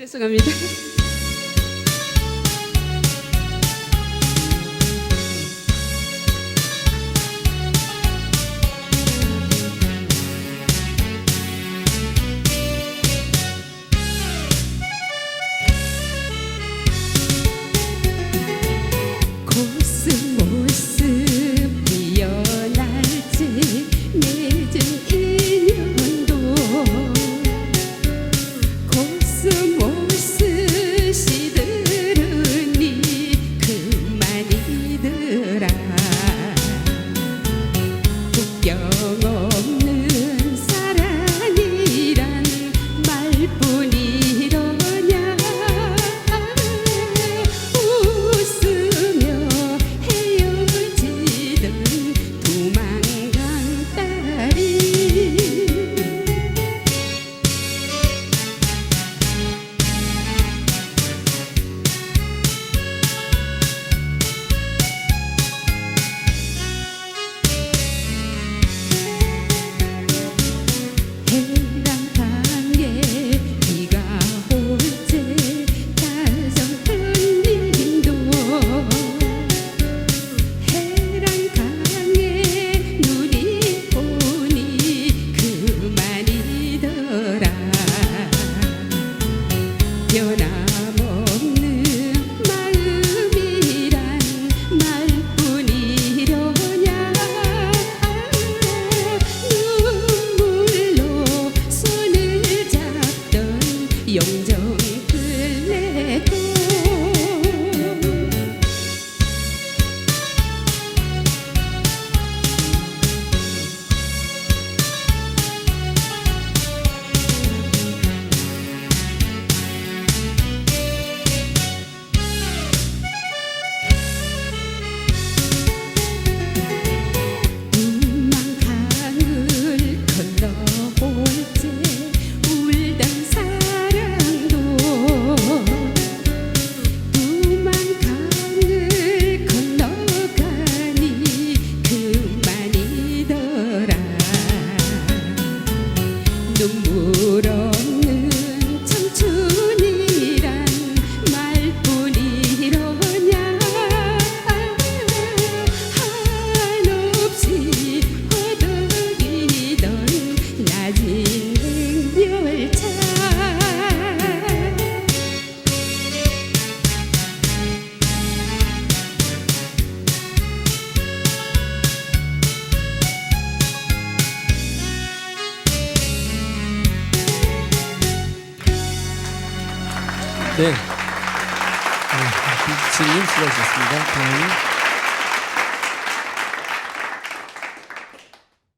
죄송합니다. 영재 ചുംബൂരോ 네. 네. 비치님 수고하셨습니다. 다음.